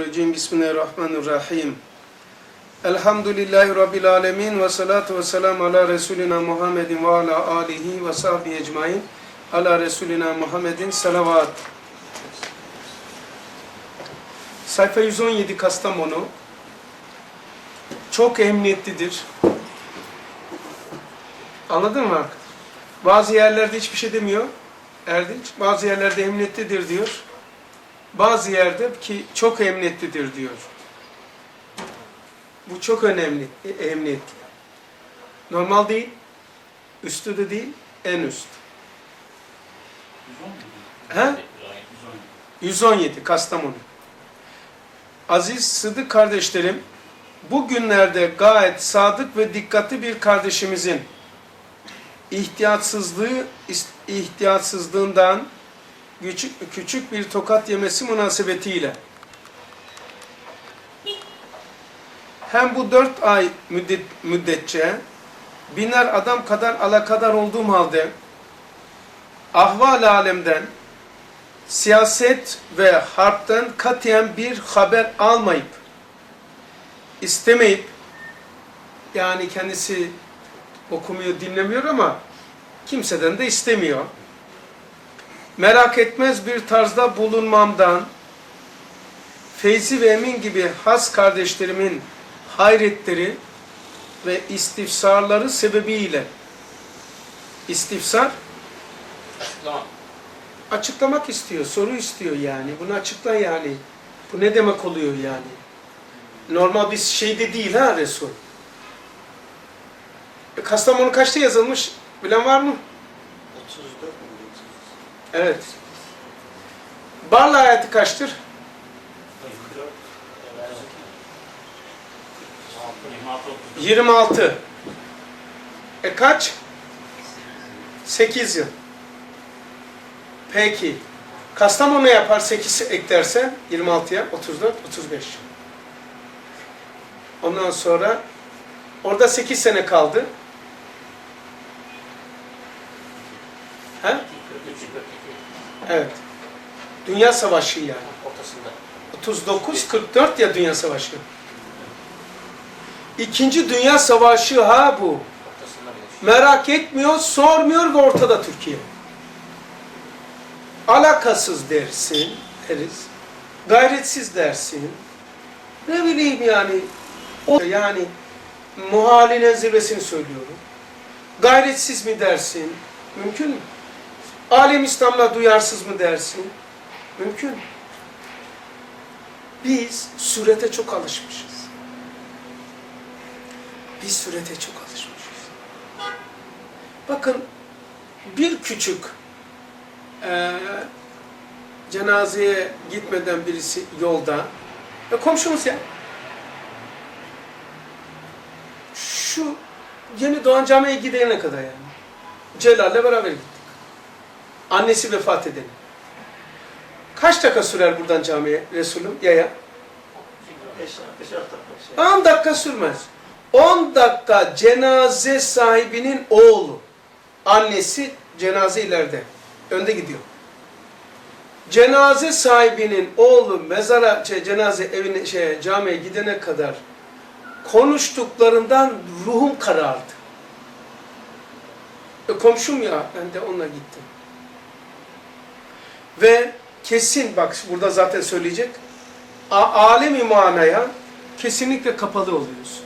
Bismillahirrahmanirrahim. Elhamdülillahi Rabbil alemin ve salatu ve selam ala Resulina Muhammedin ve ala alihi ve sahbihi ecmain. Ala Resulina Muhammedin salavat. Sayfa 117 Kastamonu. Çok emniyetlidir. Anladın mı? Bazı yerlerde hiçbir şey demiyor. Erdinç. Bazı yerlerde emniyetlidir diyor. Bazı yerde ki çok emniyetlidir diyor. Bu çok önemli, emniyetli. Normal değil, üstü de değil, en üst. He? 117 Kastamonu. Aziz Sıdık kardeşlerim, bugünlerde gayet sadık ve dikkatli bir kardeşimizin ihtiyatsızlığı ihtiyatsızlığından küçük, küçük bir tokat yemesi münasebetiyle. Hem bu dört ay müddet, müddetçe biner adam kadar alakadar olduğum halde ahval alemden siyaset ve harpten katiyen bir haber almayıp istemeyip yani kendisi okumuyor dinlemiyor ama kimseden de istemiyor merak etmez bir tarzda bulunmamdan, Feyzi ve Emin gibi has kardeşlerimin hayretleri ve istifsarları sebebiyle istifsar Açıklama. açıklamak istiyor, soru istiyor yani. Bunu açıkla yani. Bu ne demek oluyor yani? Normal bir şeyde değil ha Resul. E, Kastamonu kaçta yazılmış? Bilen var mı? 34 mu? Evet. Barla hayatı kaçtır? 26. E kaç? 8 yıl. Peki. Kastamonu yapar 8 eklerse 26'ya 34, 35. Ondan sonra orada 8 sene kaldı. He? Evet. Dünya Savaşı yani. Ortasında. 39 44 ya Dünya Savaşı. İkinci Dünya Savaşı ha bu. Merak etmiyor, sormuyor ve ortada Türkiye. Alakasız dersin, deriz. Gayretsiz dersin. Ne bileyim yani. O yani muhalinin zirvesini söylüyorum. Gayretsiz mi dersin? Mümkün mü? Alem İslam'la duyarsız mı dersin? Mümkün. Biz surete çok alışmışız. Biz surete çok alışmışız. Bakın bir küçük eee cenazeye gitmeden birisi yolda e, komşumuz ya şu yeni doğan camiye gidene kadar yani Celal'le beraber gittik. Annesi vefat edeni. Kaç dakika sürer buradan camiye Resulüm yaya? 10 dakika sürmez. 10 dakika cenaze sahibinin oğlu. Annesi cenaze ileride. Önde gidiyor. Cenaze sahibinin oğlu mezara, şey, cenaze evine, şey, camiye gidene kadar konuştuklarından ruhum karardı. E, komşum ya, ben de onunla gittim. Ve kesin, bak burada zaten söyleyecek, alemi manaya kesinlikle kapalı oluyorsun.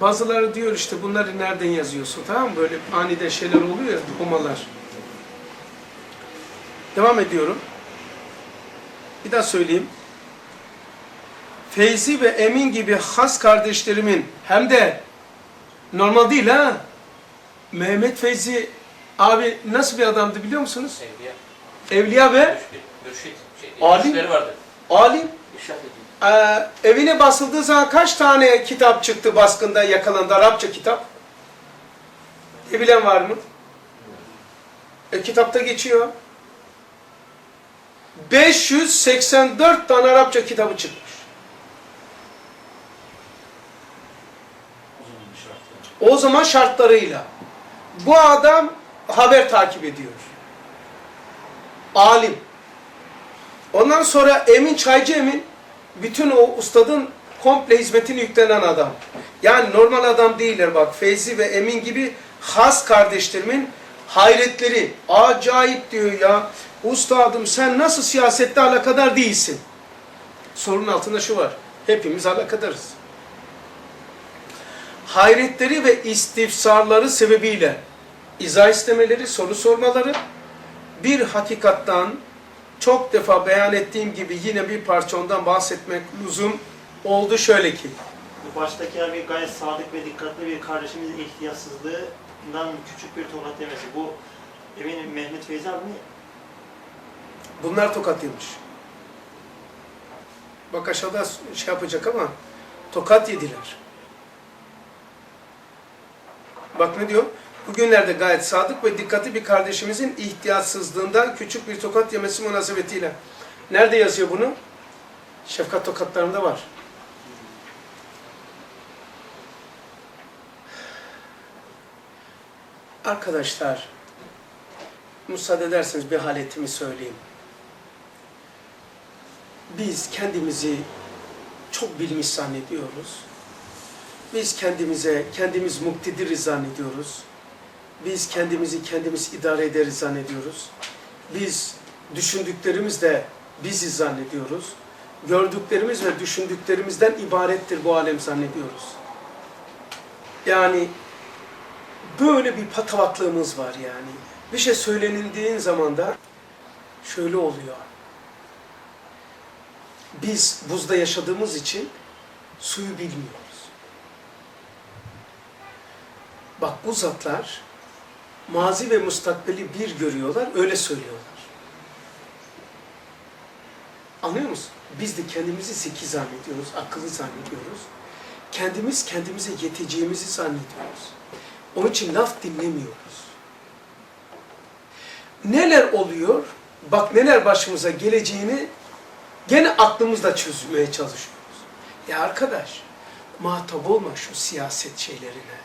Bazıları diyor işte bunları nereden yazıyorsun tamam mı? Böyle aniden şeyler oluyor ya, okumalar. Devam ediyorum. Bir daha söyleyeyim. Feyzi ve Emin gibi has kardeşlerimin hem de normal değil ha. Mehmet Feyzi abi nasıl bir adamdı biliyor musunuz? Evliya. Evliya ve. Mürşid. Şey, Alim. vardı. alim. İrşad. Ee, evine basıldığı zaman kaç tane kitap çıktı baskında yakalandı Arapça kitap? Ne bilen var mı? E, kitapta geçiyor. 584 tane Arapça kitabı çıkmış. O zaman şartlarıyla. Bu adam haber takip ediyor. Alim. Ondan sonra Emin Çaycı Emin bütün o ustadın komple hizmetini yüklenen adam. Yani normal adam değiller bak. Feyzi ve Emin gibi has kardeşlerimin hayretleri. Acayip diyor ya. Ustadım sen nasıl siyasette alakadar değilsin? Sorunun altında şu var. Hepimiz alakadarız. Hayretleri ve istifsarları sebebiyle izah istemeleri, soru sormaları bir hakikattan çok defa beyan ettiğim gibi yine bir parça ondan bahsetmek lüzum oldu şöyle ki. Baştaki abi gayet sadık ve dikkatli bir kardeşimizin ihtiyatsızlığından küçük bir tokat yemesi. Bu eminim Mehmet Feyzi abi mi? Bunlar tokat yemiş. Bak aşağıda şey yapacak ama tokat yediler. Bak ne diyor? Bugünlerde gayet sadık ve dikkatli bir kardeşimizin ihtiyatsızlığından küçük bir tokat yemesi münasebetiyle. Nerede yazıyor bunu? Şefkat tokatlarında var. Arkadaşlar, müsaade ederseniz bir haletimi söyleyeyim. Biz kendimizi çok bilmiş zannediyoruz. Biz kendimize, kendimiz muktediriz zannediyoruz. Biz kendimizi kendimiz idare ederiz zannediyoruz. Biz düşündüklerimizle biziz zannediyoruz. Gördüklerimiz ve düşündüklerimizden ibarettir bu alem zannediyoruz. Yani böyle bir patavatlığımız var yani. Bir şey söylenildiğin zaman da şöyle oluyor. Biz buzda yaşadığımız için suyu bilmiyoruz. Bak bu zatlar mazi ve mustakbeli bir görüyorlar, öyle söylüyorlar. Anlıyor musun? Biz de kendimizi zeki zannediyoruz, akıllı zannediyoruz. Kendimiz kendimize yeteceğimizi zannediyoruz. Onun için laf dinlemiyoruz. Neler oluyor? Bak neler başımıza geleceğini gene aklımızla çözmeye çalışıyoruz. Ya arkadaş, muhatap olma şu siyaset şeylerine.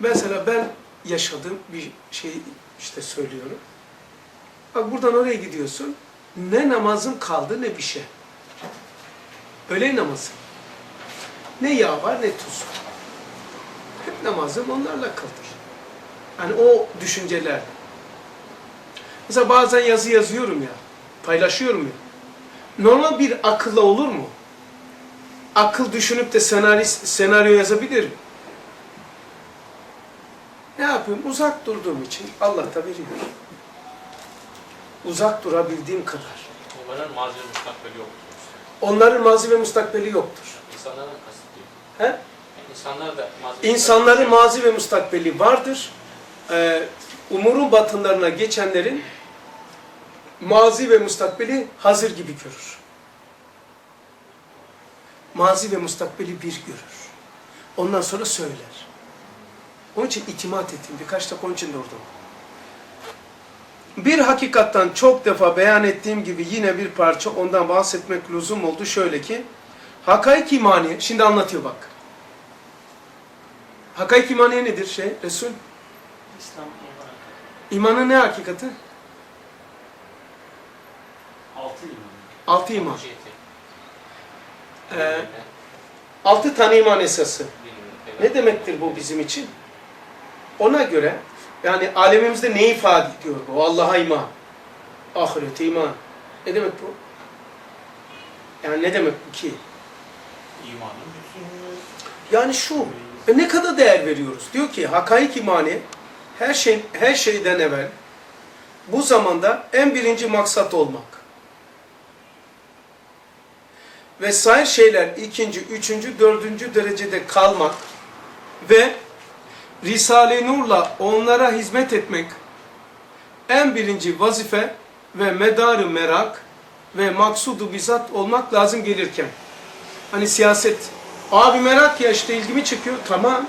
Mesela ben yaşadığım bir şey işte söylüyorum. Bak buradan oraya gidiyorsun. Ne namazın kaldı ne bir şey. Öğle namazı. Ne yağ var ne tuz. Hep namazım onlarla kıldır. Hani o düşünceler. Mesela bazen yazı yazıyorum ya. Paylaşıyorum ya. Normal bir akılla olur mu? Akıl düşünüp de senaryo yazabilir mi? Yapayım? Uzak durduğum için Allah da veriyor. Uzak durabildiğim kadar. Onların mazi ve müstakbeli yoktur. Onların mazi ve müstakbeli yoktur. İnsanlara kasıtlıyor. He? İnsanlar da mazi İnsanların mazi ve müstakbeli vardır. Ee, umurun batınlarına geçenlerin mazi ve müstakbeli hazır gibi görür. Mazi ve müstakbeli bir görür. Ondan sonra söyler. Onun için itimat ettim. Birkaç dakika onun için durdum. Bir hakikattan çok defa beyan ettiğim gibi yine bir parça ondan bahsetmek lüzum oldu. Şöyle ki, hakaik imaniye, şimdi anlatıyor bak. Hakaik imaniye nedir şey? Resul, İslam iman. imanın ne hakikati? Altı iman. Altı iman. Ee, altı tane iman esası. Ne demektir bu bizim için? Ona göre yani alemimizde ne ifade ediyor bu? Allah'a iman. Ahirete iman. Ne demek bu? Yani ne demek bu ki? İmanın. Yani şu, e ne kadar değer veriyoruz? Diyor ki hakaik imani her şey her şeyden evvel bu zamanda en birinci maksat olmak. Ve sair şeyler ikinci, üçüncü, dördüncü derecede kalmak ve Risale-i Nur'la onlara hizmet etmek en birinci vazife ve medarı merak ve maksudu bizzat olmak lazım gelirken. Hani siyaset, abi merak ya işte ilgimi çekiyor, tamam.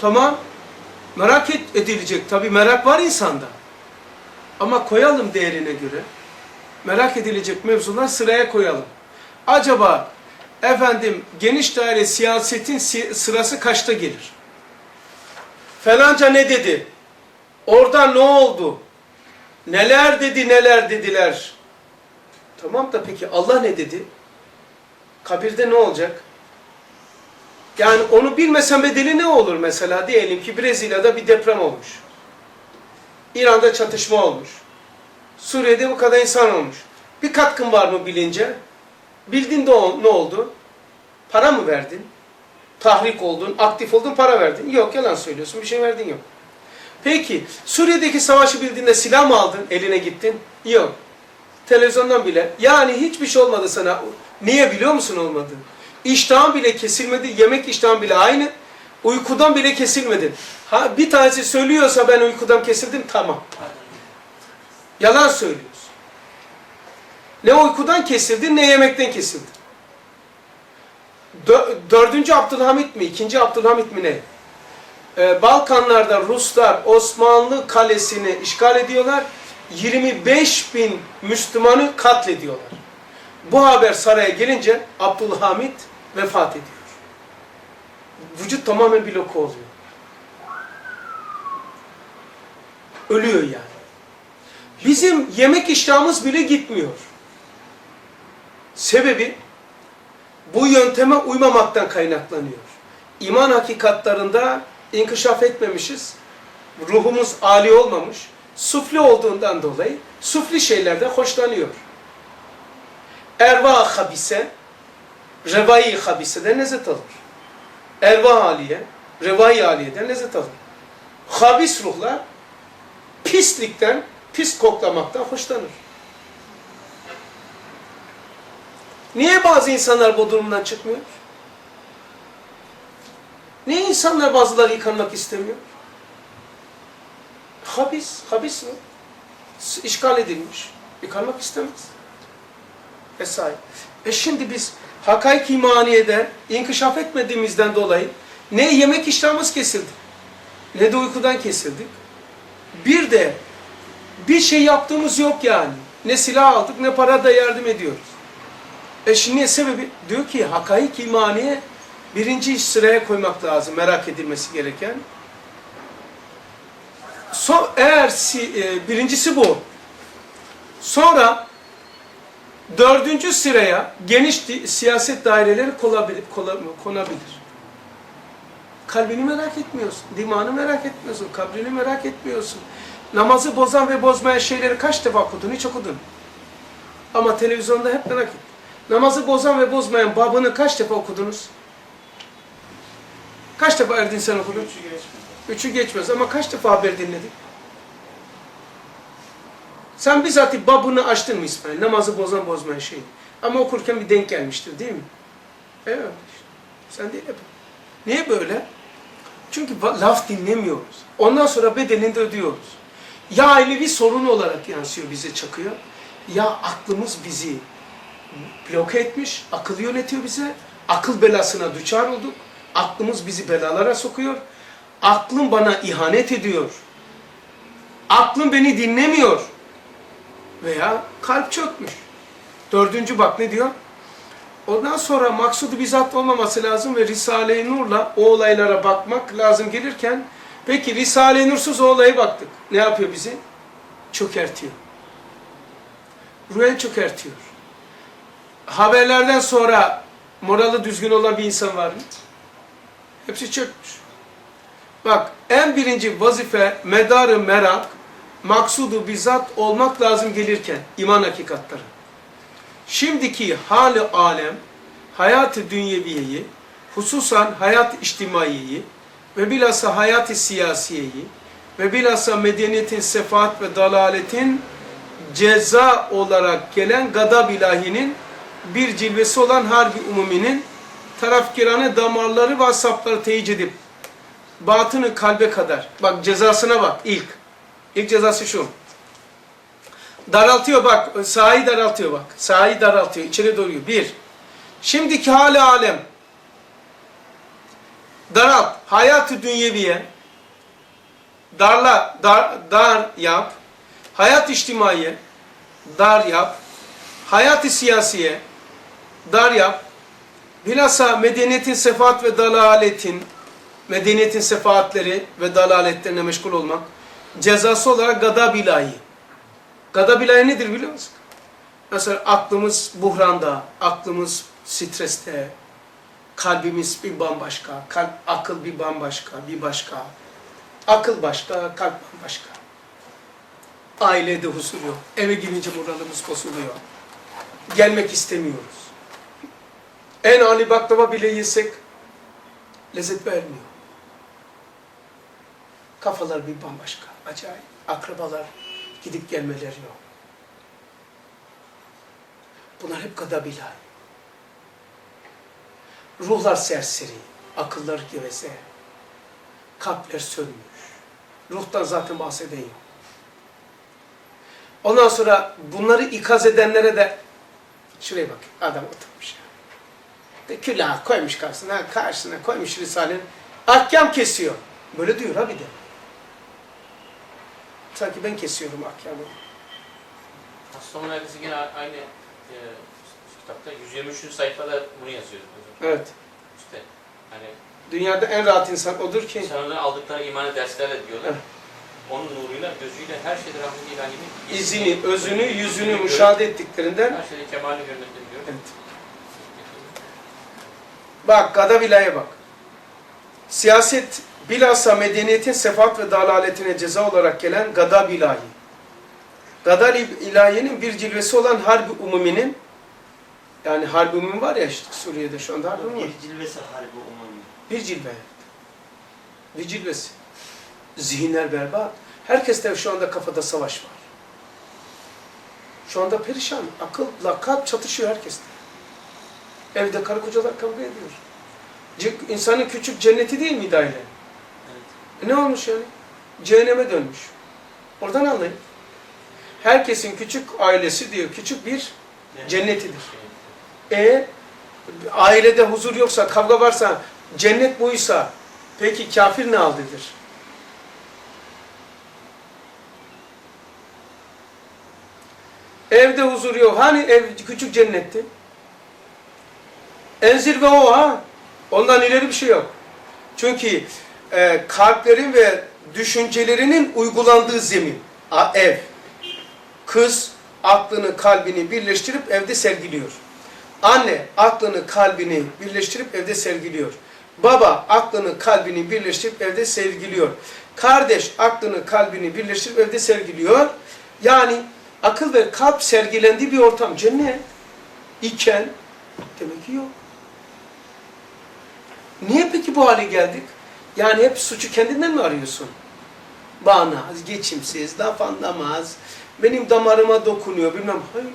Tamam, merak edilecek. Tabi merak var insanda. Ama koyalım değerine göre. Merak edilecek mevzular sıraya koyalım. Acaba efendim geniş daire siyasetin si- sırası kaçta gelir? Falanca ne dedi? Orada ne oldu? Neler dedi neler dediler. Tamam da peki Allah ne dedi? Kabirde ne olacak? Yani onu bilmesen bedeli ne olur mesela? Diyelim ki Brezilya'da bir deprem olmuş. İran'da çatışma olmuş. Suriye'de bu kadar insan olmuş. Bir katkın var mı bilince? Bildin de ne oldu? Para mı verdin? Tahrik oldun, aktif oldun, para verdin. Yok yalan söylüyorsun, bir şey verdin yok. Peki, Suriye'deki savaşı bildiğinde silah mı aldın, eline gittin? Yok. Televizyondan bile. Yani hiçbir şey olmadı sana. Niye biliyor musun olmadı? İştahın bile kesilmedi, yemek iştahın bile aynı. Uykudan bile kesilmedin. Ha, bir tanesi söylüyorsa ben uykudan kesildim, tamam. Yalan söylüyorsun. Ne uykudan kesildin, ne yemekten kesildin. Dö- dördüncü Abdülhamit mi, ikinci Abdülhamit mi ne? Ee, Balkanlarda Ruslar Osmanlı kalesini işgal ediyorlar. 25 bin Müslümanı katlediyorlar. Bu haber saraya gelince Abdülhamit vefat ediyor. Vücut tamamen bloke oluyor. Ölüyor yani. Bizim yemek iştahımız bile gitmiyor. Sebebi bu yönteme uymamaktan kaynaklanıyor. İman hakikatlarında inkişaf etmemişiz. Ruhumuz âli olmamış. Sufli olduğundan dolayı sufli şeylerden hoşlanıyor. Erva habise, revai habiseden lezzet alır. Erva haliye, revai haliyeden lezzet alır. Habis ruhlar pislikten, pis koklamaktan hoşlanır. Niye bazı insanlar bu durumdan çıkmıyor? Niye insanlar bazıları yıkanmak istemiyor? Habis, habis mi? İşgal edilmiş. Yıkanmak istemez. Vesaire. E şimdi biz hakaik imaniyede inkişaf etmediğimizden dolayı ne yemek iştahımız kesildi, ne de uykudan kesildik. Bir de bir şey yaptığımız yok yani. Ne silah aldık ne para da yardım ediyoruz. E şimdi sebebi? Diyor ki hakaik imaniye birinci sıraya koymak lazım merak edilmesi gereken. So, eğer si, e, birincisi bu. Sonra dördüncü sıraya geniş di- siyaset daireleri kolabilir, kola- konabilir. Kalbini merak etmiyorsun, dimanı merak etmiyorsun, kabrini merak etmiyorsun. Namazı bozan ve bozmayan şeyleri kaç defa okudun? Hiç okudun. Ama televizyonda hep merak et. Namazı bozan ve bozmayan babını kaç defa okudunuz? Kaç defa Erdin sen okudun? Üçü geçmedi. Üçü geçmez ama kaç defa haber dinledik? Sen bizzat babını açtın mı İsmail? Namazı bozan bozmayan şey. Ama okurken bir denk gelmiştir değil mi? Evet. Sen değil hep. Niye böyle? Çünkü laf dinlemiyoruz. Ondan sonra bedelini de ödüyoruz. Ya ailevi sorun olarak yansıyor bize çakıyor. Ya aklımız bizi bloke etmiş, akıl yönetiyor bize. Akıl belasına düçar olduk. Aklımız bizi belalara sokuyor. Aklım bana ihanet ediyor. Aklım beni dinlemiyor. Veya kalp çökmüş. Dördüncü bak ne diyor? Ondan sonra maksudu bizzat olmaması lazım ve Risale-i Nur'la o olaylara bakmak lazım gelirken peki Risale-i Nur'suz o olaya baktık. Ne yapıyor bizi? Çökertiyor. Ruhen çökertiyor. Haberlerden sonra morali düzgün olan bir insan var mı? Hepsi çökmüş. Bak en birinci vazife medarı merak, maksudu bizzat olmak lazım gelirken iman hakikatları. Şimdiki hali alem, hayatı dünyeviyeyi, hususan hayat içtimaiyeyi ve bilhassa hayat-ı siyasiyeyi ve bilhassa medeniyetin sefaat ve dalaletin ceza olarak gelen gadab ilahinin bir cilvesi olan harbi umuminin tarafkirane damarları ve asapları teyit edip batını kalbe kadar. Bak cezasına bak ilk. İlk cezası şu. Daraltıyor bak. Sahayı daraltıyor bak. Sahayı daraltıyor. içeri doğruyor. Bir. Şimdiki hali alem. Daralt. Hayatı dünyeviye. Darla. Dar, dar yap. Hayat içtimaiye. Dar yap. Hayat-ı siyasiye. Dar yap. Bilhassa medeniyetin sefaat ve dalaletin medeniyetin sefaatleri ve dalaletlerine meşgul olmak cezası olarak gadab ilahi. Gadabilay nedir biliyor musun? Mesela aklımız buhranda, aklımız streste, kalbimiz bir bambaşka, kalp, akıl bir bambaşka, bir başka. Akıl başka, kalp bambaşka. Ailede huzur yok. Eve girince moralimiz bozuluyor. Gelmek istemiyoruz. En ali baklava bile yesek lezzet vermiyor. Kafalar bir bambaşka, acayip. Akrabalar gidip gelmeler yok. Bunlar hep gadabilay. Ruhlar serseri, akıllar geveze, kalpler sönmüş. Ruhtan zaten bahseden yok. Ondan sonra bunları ikaz edenlere de şuraya bak adam oturmuş ya. Külah koymuş karşısına, karşısına koymuş Risale'nin ahkam kesiyor. Böyle diyor ha bir de. Sanki ben kesiyorum ahkamı. Astronomi Merkezi yine aynı e, kitapta 123. sayfada bunu yazıyor. Evet. İşte hani Dünyada en rahat insan odur ki insanların aldıkları imanı derslerle diyorlar. Evet. Onun nuruyla, gözüyle her şeyde rahmet ilahinin izini, özünü, yüzünü müşahede ettiklerinden Her şeyde kemalini görmekte diyor. Evet. Bak Gadavila'ya bak. Siyaset bilhassa medeniyetin sefat ve dalaletine ceza olarak gelen gadab ilahi. Gadab ilahinin bir cilvesi olan harbi umuminin yani harbi umumi var ya işte Suriye'de şu anda harbi umumi. Bir cilvesi harbi umumi. Bir cilve. Bir cilvesi. Zihinler berbat. Herkeste şu anda kafada savaş var. Şu anda perişan. Akılla kalp çatışıyor herkeste. Evde karı kocalar kavga ediyor. İnsanın küçük cenneti değil miydi aile? Evet. E ne olmuş yani? Cehenneme dönmüş. Oradan anlayın. Herkesin küçük ailesi diyor, küçük bir cennetidir. E ailede huzur yoksa, kavga varsa, cennet buysa, peki kafir ne aldıdır? Evde huzur yok. Hani ev küçük cennetti? En zirve o ha. Ondan ileri bir şey yok. Çünkü e, kalplerin ve düşüncelerinin uygulandığı zemin, a, ev. Kız aklını, kalbini birleştirip evde sergiliyor. Anne aklını, kalbini birleştirip evde sergiliyor. Baba aklını, kalbini birleştirip evde sergiliyor. Kardeş aklını, kalbini birleştirip evde sergiliyor. Yani akıl ve kalp sergilendiği bir ortam. Cennet iken demek ki yok. Niye peki bu hale geldik? Yani hep suçu kendinden mi arıyorsun? Bağnaz, geçimsiz, laf anlamaz, benim damarıma dokunuyor bilmem. Hayır.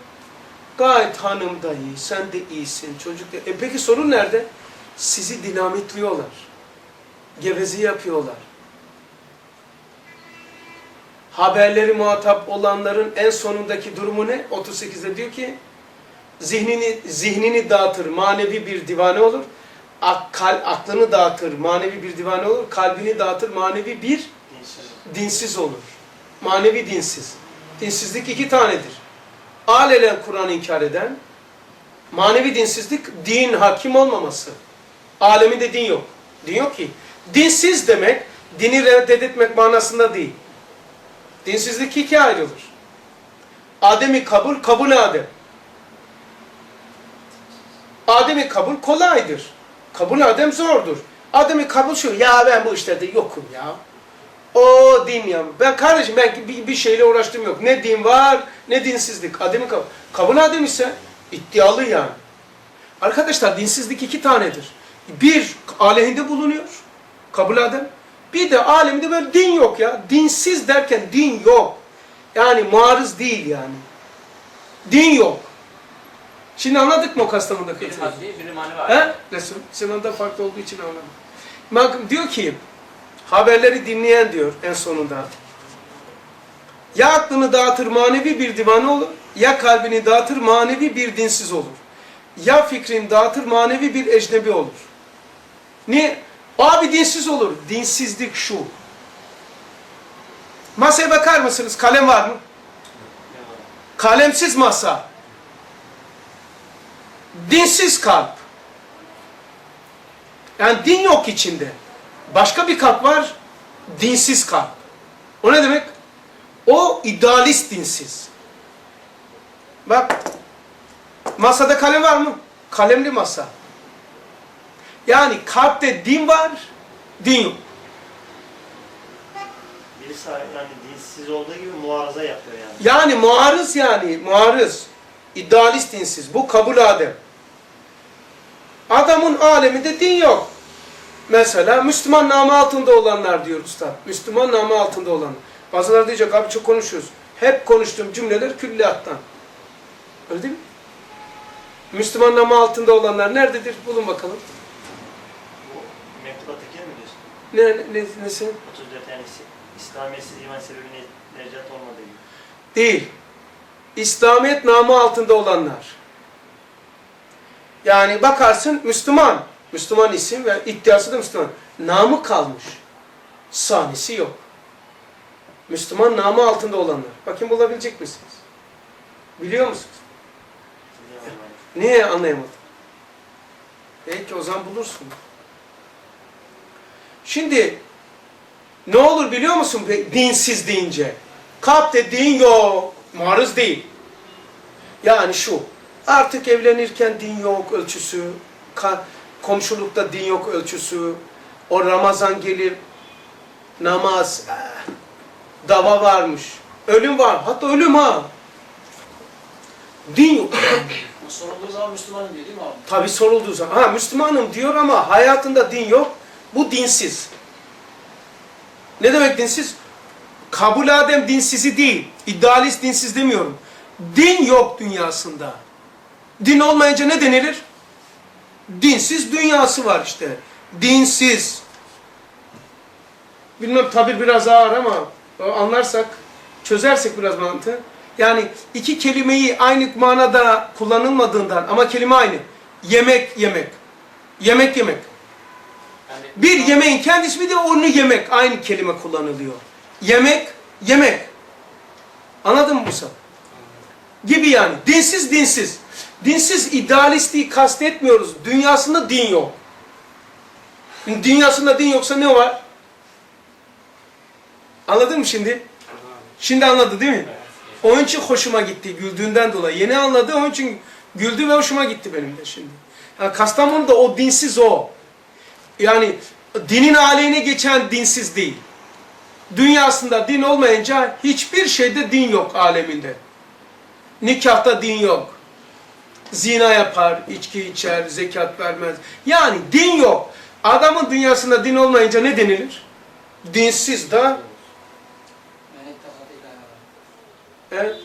Gayet hanım da iyi, sen de iyisin, çocuk da... E peki sorun nerede? Sizi dinamitliyorlar. Geveze yapıyorlar. Haberleri muhatap olanların en sonundaki durumu ne? 38'de diyor ki, zihnini zihnini dağıtır, manevi bir divane olur. Ak, kal, aklını dağıtır, manevi bir divane olur. Kalbini dağıtır, manevi bir Dinsiz. olur. Manevi dinsiz. Dinsizlik iki tanedir. Alelen Kur'an inkar eden, manevi dinsizlik din hakim olmaması. Aleminde din yok. Din yok ki. Dinsiz demek, dini reddetmek manasında değil. Dinsizlik ikiye ayrılır. Adem'i kabul, kabul Adem. Adem'i kabul kolaydır. Kabul Adem zordur. Adem'i kabul şu, ya ben bu işlerde yokum ya. O din ya. Ben kardeşim ben bir, bir şeyle uğraştım yok. Ne din var ne dinsizlik. Adem'i kabul. Kabul Adem ise iddialı yani. Arkadaşlar dinsizlik iki tanedir. Bir aleyhinde bulunuyor. Kabul Adem. Bir de alemde böyle din yok ya. Dinsiz derken din yok. Yani muarız değil yani. Din yok. Şimdi anladık mı o Kastamonu'daki? Bir maddi, biri manevi He? alem. Resul. Sinan'da farklı olduğu için anladım. Bak diyor ki haberleri dinleyen diyor en sonunda. Ya aklını dağıtır manevi bir divane olur, ya kalbini dağıtır manevi bir dinsiz olur. Ya fikrini dağıtır manevi bir ecnebi olur. Niye? Abi dinsiz olur. Dinsizlik şu. Masaya bakar mısınız? Kalem var mı? Kalemsiz masa. Dinsiz kalp. Yani din yok içinde. Başka bir kalp var, dinsiz kalp. O ne demek? O idealist dinsiz. Bak. Masada kalem var mı? Kalemli masa. Yani kalpte din var, din yok. Birisi yani dinsiz olduğu gibi muaraza yapıyor yani. Yani muarız yani, muarız. İdealist dinsiz. Bu kabul adem. Adamın aleminde din yok. Mesela Müslüman namı altında olanlar diyor usta. Müslüman namı altında olanlar. Bazıları diyecek abi çok konuşuyoruz. Hep konuştuğum cümleler külliyattan. Öyle değil mi? Müslüman namı altında olanlar nerededir? Bulun bakalım. Bu mektuba teker mi diyorsun? Ne, ne, nesi? 34 yani İslamiyetsiz iman sebebine necat olmadığı gibi. Değil. İslamiyet namı altında olanlar. Yani bakarsın Müslüman. Müslüman isim ve iddiası da Müslüman. Namı kalmış. Sahnesi yok. Müslüman namı altında olanlar. Bakın bulabilecek misiniz? Biliyor musunuz? Niye anlayamadın? Belki o zaman bulursun. Şimdi ne olur biliyor musun dinsiz deyince? Kalpte din yok, maruz değil. Yani şu, artık evlenirken din yok ölçüsü, komşulukta din yok ölçüsü, o Ramazan gelir, namaz, eh, dava varmış, ölüm var, hatta ölüm ha. Din yok. Sorulduğu zaman Müslümanım diyor değil mi abi? Tabi sorulduğu zaman, ha Müslümanım diyor ama hayatında din yok. Bu dinsiz. Ne demek dinsiz? Kabul adem dinsizi değil. İdealist dinsiz demiyorum. Din yok dünyasında. Din olmayınca ne denilir? Dinsiz dünyası var işte. Dinsiz. Bilmem tabir biraz ağır ama anlarsak, çözersek biraz mantığı. Yani iki kelimeyi aynı manada kullanılmadığından ama kelime aynı. Yemek yemek. Yemek yemek. Yani Bir yemeğin kendisi bir de onu yemek. Aynı kelime kullanılıyor. Yemek, yemek. Anladın mı Musa? Gibi yani. Dinsiz, dinsiz. Dinsiz idealistliği kastetmiyoruz. Dünyasında din yok. Dünyasında din yoksa ne var? Anladın mı şimdi? Şimdi anladı değil mi? Onun için hoşuma gitti güldüğünden dolayı. Yeni anladı onun için güldü ve hoşuma gitti benim de şimdi. Yani Kastamonu'da o dinsiz o. Yani dinin aleyhine geçen dinsiz değil. Dünyasında din olmayınca hiçbir şeyde din yok aleminde. Nikahta din yok. Zina yapar, içki içer, zekat vermez. Yani din yok. Adamın dünyasında din olmayınca ne denilir? Dinsiz da. Evet.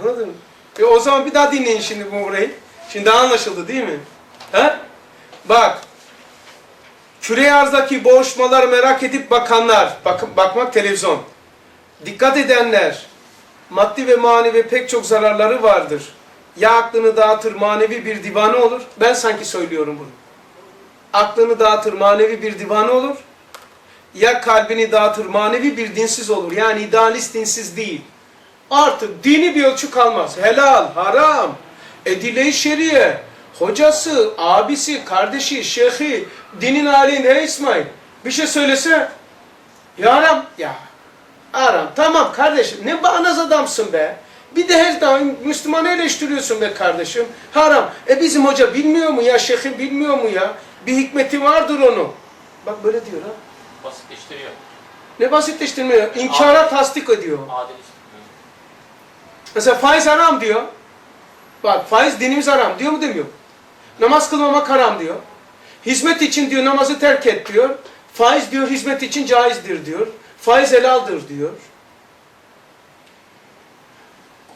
Anladın mı? E o zaman bir daha dinleyin şimdi bu burayı. Şimdi anlaşıldı değil mi? He? Bak. Küre arzdaki boğuşmalar merak edip bakanlar, bakın bakmak televizyon. Dikkat edenler, maddi ve manevi pek çok zararları vardır. Ya aklını dağıtır manevi bir divane olur. Ben sanki söylüyorum bunu. Aklını dağıtır manevi bir divane olur. Ya kalbini dağıtır manevi bir dinsiz olur. Yani idealist dinsiz değil. Artık dini bir ölçü kalmaz. Helal, haram, edile-i şeriye, hocası, abisi, kardeşi, şeyhi, dinin hali ne İsmail? Bir şey söylese, ya haram, ya haram. Tamam kardeşim, ne bağnaz adamsın be. Bir de her zaman Müslümanı eleştiriyorsun be kardeşim. Haram. E bizim hoca bilmiyor mu ya, şeyhi bilmiyor mu ya? Bir hikmeti vardır onun. Bak böyle diyor ha. basitleştiriyor. Ne basitleştirmiyor? İnkara tasdik ediyor. Adil. Mesela faiz haram diyor. Bak faiz dinimiz haram diyor mu demiyor. Namaz kılmamak haram diyor. Hizmet için diyor namazı terk et diyor. Faiz diyor hizmet için caizdir diyor. Faiz helaldir diyor.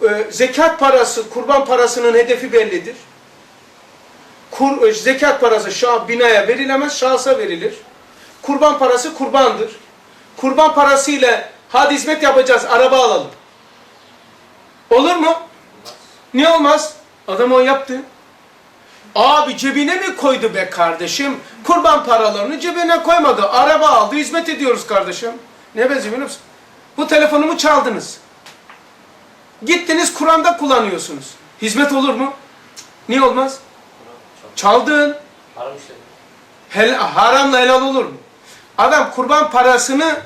Ee, zekat parası, kurban parasının hedefi bellidir. Kur, e, zekat parası şah, binaya verilemez, şahsa verilir. Kurban parası kurbandır. Kurban parasıyla hadi hizmet yapacağız, araba alalım. Olur mu? Ne olmaz? Adam o yaptı. Abi cebine mi koydu be kardeşim? Kurban paralarını cebine koymadı. Araba aldı, hizmet ediyoruz kardeşim. Ne benziyor biliyor musun? Bu telefonumu çaldınız. Gittiniz Kur'an'da kullanıyorsunuz. Hizmet olur mu? Niye olmaz? Çaldın. Haram işte. Hel haramla helal olur mu? Adam kurban parasını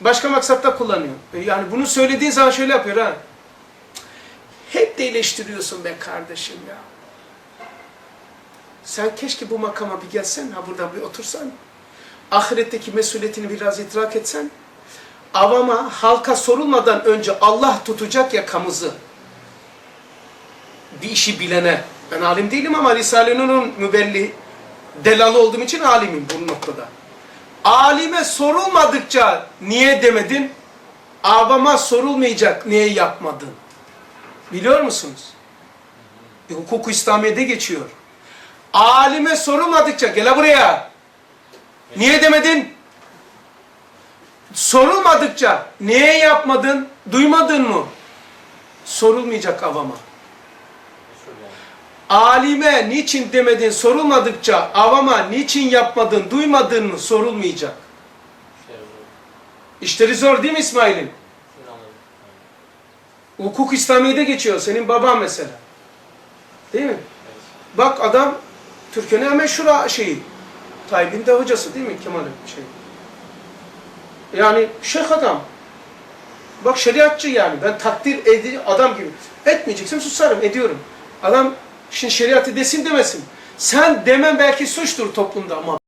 başka maksatta kullanıyor. E Yani bunu söylediğin zaman şöyle yapıyor ha. Hep de eleştiriyorsun be kardeşim ya. Sen keşke bu makama bir gelsen, ha burada bir otursan. Ahiretteki mesuliyetini biraz idrak etsen. Avama, halka sorulmadan önce Allah tutacak yakamızı. Bir işi bilene. Ben alim değilim ama Risale-i Nur'un mübelli, delalı olduğum için alimim bu noktada. Alime sorulmadıkça niye demedin? Avama sorulmayacak niye yapmadın? Biliyor musunuz? Bir hukuk İslamiye'de geçiyor. Alime sorulmadıkça gel buraya. Niye demedin? Sorulmadıkça niye yapmadın? Duymadın mı? Sorulmayacak avama. Alime niçin demedin sorulmadıkça avama niçin yapmadın duymadın mı sorulmayacak. İşleri zor. Değil mi İsmail'in? Hukuk İslamiye'de geçiyor senin baban mesela. Değil mi? Bak adam Türkiye'nin en meşhur şeyi. Tayyip'in de hocası değil mi Kemal'in şey. Yani şeyh adam. Bak şeriatçı yani. Ben takdir edici adam gibi. Etmeyeceksin susarım ediyorum. Adam şimdi şeriatı desin demesin. Sen demen belki suçtur toplumda ama